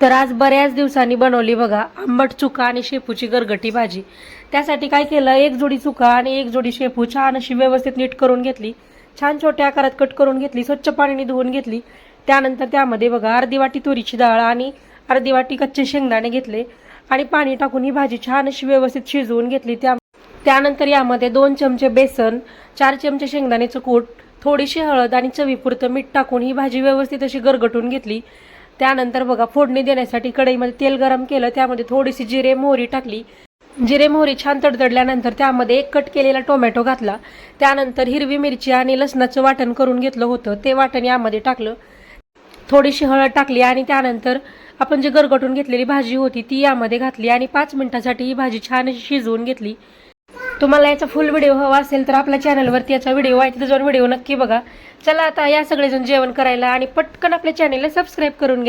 तर आज बऱ्याच दिवसांनी बनवली बघा आंबट चुका आणि शेपूची गरगटी भाजी. त्यासाठी काय केलं एक जोडी चुका आणि एक जोडी शेपू छान अशी व्यवस्थित नीट करून घेतली. छान छोट्या आकारात कट करून घेतली स्वच्छ पाण्याने धुवून घेतली. त्यानंतर त्यामध्ये बघा अर्धी वाटी तुरीची डाळ आणि अर्धी वाटी कच्चे शेंगदाणे घेतले आणि पाणी टाकून ही भाजी छान अशी व्यवस्थित शिजवून घेतली. त्या त्यानंतर यामध्ये दोन चमचे बेसन चार चमचे शेंगदाण्याचं कूट थोडीशी हळद आणि चवीपुरतं मीठ टाकून ही भाजी व्यवस्थित अशी गरगटून घेतली. त्यानंतर बघा फोडणी देण्यासाठी कढईमध्ये तेल गरम केलं त्यामध्ये थोडीशी जिरे मोहरी टाकली. जिरे मोहरी छान तडतडल्यानंतर त्यामध्ये एक कट केलेला टोमॅटो घातला. त्यानंतर हिरवी मिरची आणि लसणाचं वाटण करून घेतलं होतं. ते वाटण यामध्ये टाकलं. थोडीशी हळद टाकली आणि त्यानंतर आपण जे गरगटून घेतलेली भाजी होती ती यामध्ये घातली आणि पाच मिनिटासाठी ही भाजी छान अशी शिजवून घेतली. तुम्हाला याचा फुल व्हिडिओ हवा असेल तर आपल्या चॅनलवरती याचा व्हिडिओ आहे. तिथे जाऊन व्हिडिओ नक्की बघा. चला आता या सगळेजण जेवण करायला आणि पटकन आपल्या चॅनलला सबस्क्राईब करून घ्या.